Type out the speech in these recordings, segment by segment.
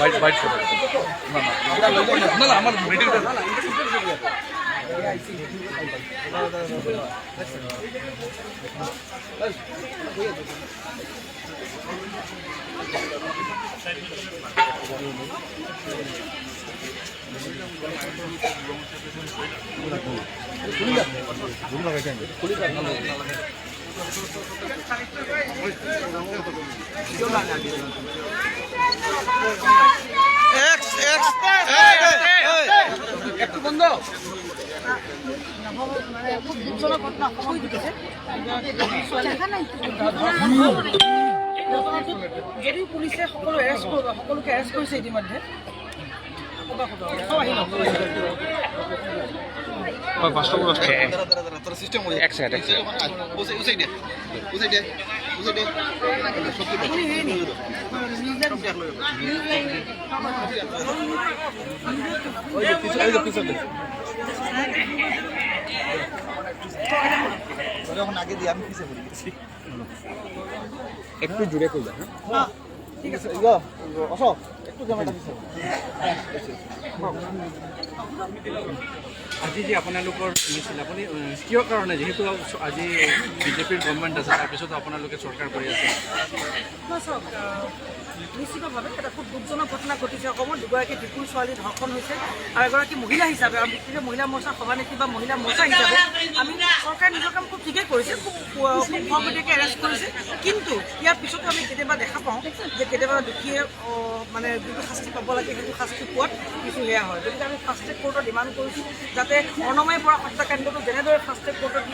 Byte byte করে না না না না আমার মেডিকেল একটু বন্ধ খুব দুঃখজনক ঘটনা সময় যদিও পুলিচে সকলো এৰেষ্ট কৰিব সকলোকে এৰেষ্ট কৰিছে ইতিমধ্যে। এক সেকেন্ড এক সেকেন্ড হেৰি আগে দিয়ে আমি পিছিয়ে পড়ে গেছি একটু জুড়ে কইবা হ্যাঁ ঠিক আছে অশোক একটু ক্যামেরাটা পিছিয়ে আজি যে আপোনালোকৰ মিছিল আপুনি কিহৰ কাৰণে, যিহেতু আজি বিজেপিৰ গভৰ্ণমেণ্ট আছে তাৰপিছতো আপোনালোকে চৰকাৰ কৰি আছে। নিশ্চিতভাৱে এটা খুব দুখজনক ঘটনা ঘটিছে। অসমত দুগৰাকী বিপুল ছোৱালী ধৰ্ষণ হৈছে আৰু এগৰাকী মহিলা হিচাপে, আৰু বিশেষকৈ মহিলা মৰ্চাৰ সভানেত্ৰী বা মহিলা মৰ্চা হিচাপে, আমি চৰকাৰে নিজৰ কাম খুব ঠিকেই কৰিছে, খুব খুব সহমতীয়াকৈ এৰেষ্ট কৰিছে। কিন্তু, ইয়াৰ পিছতো আমি কেতিয়াবা দেখা পাওঁ যে কেতিয়াবা দুখীয়ে মানে যিটো শাস্তি পাব লাগে, সেইটো শাস্তি পোৱাত কিছু সেয়া হয়। গতিকে আমি ফাষ্ট ট্ৰেক কোৰ্টৰ ডিমাণ্ড কৰিছোঁ যাতে অৰ্ণময় পৰা হত্যাকাণ্ডটো যেনেদৰে ফাষ্ট ট্ৰেক কোৰ্টত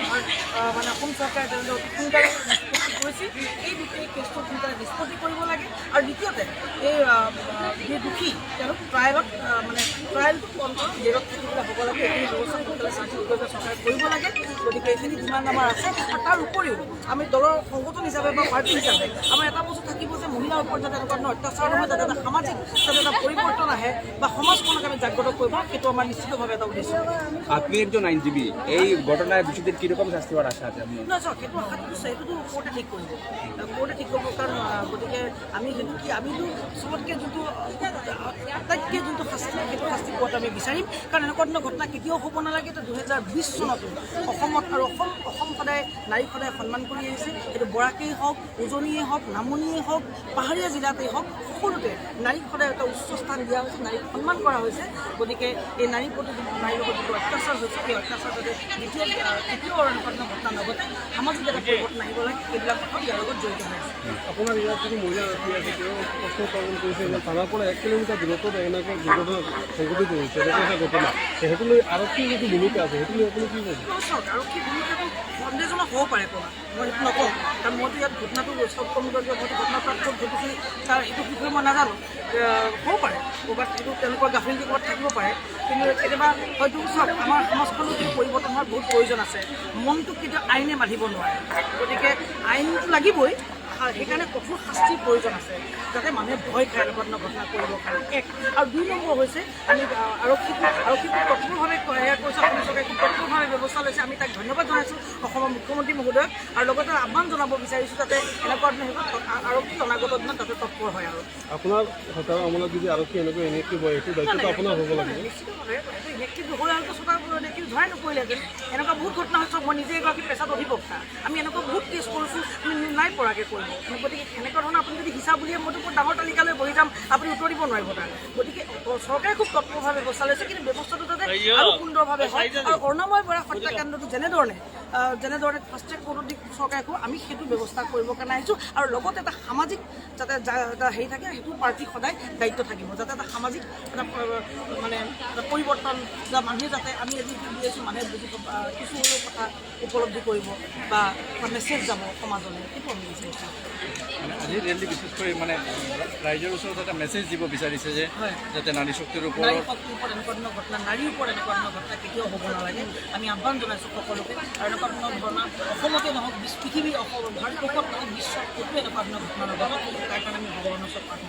মানে অসম চৰকাৰে যেনেদৰে অতি সোনকালে নিষ্পত্তি কৰিছে এই গোটেই কেছটো সোনকালে নিষ্পত্তি কৰিব লাগে। আৰু দ্বিতীয়তে, এই যি দোষী তেওঁলোক ট্ৰায়েলত মানে ট্ৰায়েলটো অন্তত জেলত থাকিবলৈ হ'ব লাগে, এইখিনি ব্যৱস্থা সোনকালে চাকৰি চৰকাৰে কৰিব লাগে। গতিকে এইখিনি যিমান আমাৰ আছে। আৰু তাৰ উপৰিও, আমি দলৰ সংগঠন হিচাপে বা পাৰ্টি হিচাপে, আমাৰ এটা বস্তু থাকিব যে ওপৰত যাতে এনেকুৱা ধৰণৰ অত্যাচাৰ নহয় যাতে এটা সামাজিক যাতে এটা পৰিৱৰ্তন আহে বা সমাজখনক আমি জাগ্ৰত কৰিব সেইটো আমাৰ নিশ্চিতভাৱে এটা উদ্দেশ্য। আপনি একজন আইনজীবী এই ঘটনায় দোষীদের কীরকম শাস্তি হওয়ার আশা আছে নহয় চাওক সেইটো আশা আছে সেইটোতো কোৰ্টে ঠিক কৰিব। কোৰ্টে ঠিক কৰিব কাৰণ গতিকে আমি সেইটো কি আমিতো চবতকৈ যোনটো আটাইতকৈ যোনটো শাস্তি পোৱাটো আমি বিচাৰিম? কাৰণ এনেকুৱা ধৰণৰ ঘটনা কেতিয়াও হ'ব নালাগে তো দুহেজাৰ বিছ চনতো অসমত আৰু অসম অসম সদায় নাৰীক সদায় সন্মান কৰি আহিছে। সেইটো বৰাকেই হওক, উজনিয়েই হওক, নামনিয়েই হওক, পাহাৰীয়া জিলাতেই হওক, সকলোতে নাৰীক সদায় এটা উচ্চ স্থান দিয়া হৈছে, নাৰীক সন্মান কৰা হৈছে। গতিকে এই নাৰীৰ প্ৰতি, নাৰীৰ লগত যিটো অত্যাচাৰ হৈছে, সেই অত্যাচাৰ যাতে দ্বিতীয়, তৃতীয় এনেকুৱা ধৰণৰ ঘটনা নঘটে, সামাজিক এটা পৰিৱৰ্তন আহিব লাগে সেইবিলাক কথাও ইয়াৰ লগত জড়িত হৈ আছে। আপোনাৰ ইয়াত যদি মহিলা ৰখি আছে, তেওঁ প্ৰশ্ন উত্থাপন কৰিছে থানাৰ পৰা এক কিলোমিটাৰ দূৰত্বত এনেকৈ দুৰ্ঘটনা সংঘটিত হৈছে এনেকুৱা এটা ঘটনা সেইটো লৈ আৰক্ষীৰ যিটো ভূমিকা আছে সেইটো আপুনি কি ক'ব চাওক ভূমিকাটো সন্দেহজনক হ'ব পাৰে ক'ৰবাত মই সেইটো নকওঁ, কাৰণ মইতো ইয়াত ঘটনাটো চব কমিটৰ মইতো ক'ত ঘটিছিল তাৰ সেইটো বিষয়ে মই নাজানো। হ'ব পাৰে, ক'ৰবাত সেইটো তেওঁলোকৰ গাফিলতি ক'ৰবাত থাকিব পাৰে। কিন্তু কেতিয়াবা হয়তো, চাওক, আমাৰ সমাজখনত কিন্তু পৰিৱৰ্তন হোৱাৰ বহুত প্ৰয়োজন আছে। মনটোক কেতিয়াও আইনে বান্ধিব নোৱাৰে। গতিকে আইনটো লাগিবই সেইকাৰণে কঠোৰ শাস্তিৰ প্ৰয়োজন আছে, যাতে মানুহে ভয় খাই এনেকুৱা ধৰণৰ ঘটনা কৰিব পাৰে। এক। আৰু দুই নম্বৰ হৈছে, আমি আৰক্ষীক আৰক্ষীক কঠোৰভাৱে কৈছোঁ আপুনি চৰকাৰে কঠোৰভাৱে ব্যৱস্থা লৈছে, আমি তাক ধন্যবাদ জনাইছোঁ। অসমৰ মুখ্যমন্ত্ৰী মহোদয়ক আৰু লগতে আহ্বান জনাব বিচাৰিছোঁ যাতে এনেকুৱা ধৰণৰ আৰক্ষী অনাগত দিনত যাতে তৎপৰ হয় আৰু। আপোনাৰ হতাৰ আমলত যদি আৰক্ষী এনেকৈ এনেকৈ বয় সেইটো দায়িত্বটো আপোনাৰ হ'ব লাগিব নিশ্চিতভাৱে এইটো হৈ আৰু চৰকাৰ ইলেক্ট্ৰিক ধৰাই নপৰিলেহেঁতেন এনেকুৱা বহুত ঘটনা হৈছে মই নিজে এগৰাকী পেছাত অধিবক্তা। আমি এনেকুৱা বহুত কেছ কৰিছোঁ আমি নাই পৰাকৈ কৰিব গতিকে এনেকুৱা ধৰণৰ আপুনি যদি হিচাপ বুলিয়ে মইতো বহুত ডাঙৰ তালিকালৈ বহি যাম আপুনি উত্তৰ দিব নোৱাৰিব তাৰ গতিকে চৰকাৰে খুব তৎপৰভাৱে ব্যৱস্থা লৈছে কিন্তু ব্যৱস্থাটো যাতে আৰু সুন্দৰভাৱে হয়। আৰু অৰ্ণময় বৰা হত্যাকাণ্ডটো যেনেধৰণে আহ, যেনেধৰণে ফাষ্ট ট্ৰেক কোৰ্টত দি চৰকাৰে আমি সেইটো ব্যৱস্থা কৰিবৰ কাৰণে আহিছোঁ। আৰু লগতে এটা সামাজিক যাতে যা- এটা হেৰি থাকে সেইটো পাৰ্টি সদায় দায়িত্ব থাকিব। যাতে এটা সামাজিক এটা মানে এটা পৰিৱৰ্তন বা মানুহে যাতে আমি আজি দি আছোঁ মানুহে বুজি কিছু হ'লেও কথা উপলব্ধি কৰিব বা মেছেজ যাব সমাজলৈ। সেইটো আমি বিচাৰিছোঁ মানে ৰেলী বিশেষ কৰি মানে ৰাইজৰ ওচৰত এটা মেছেজ দিব বিচাৰিছে যে যাতে নাৰী শক্তিৰ নাৰী ওপৰত শক্তিৰ ওপৰত এনেকুৱা ধৰণৰ ঘটনা নাৰীৰ ওপৰত এনেকুৱা ধৰণৰ ঘটনা কেতিয়াও হ'ব নালাগে। আমি আহ্বান জনাইছোঁ সকলোকে। আৰু এনেকুৱা ঘটনা অসমতে নহওক পৃথিৱী ভাৰতবৰ্ষত নহওক বিশ্বত ক'তো এনেকুৱা ধৰণৰ ঘটনা নঘটক তাৰ কাৰণে আমি ভগৱানৰ ওচৰত প্ৰাৰ্থনা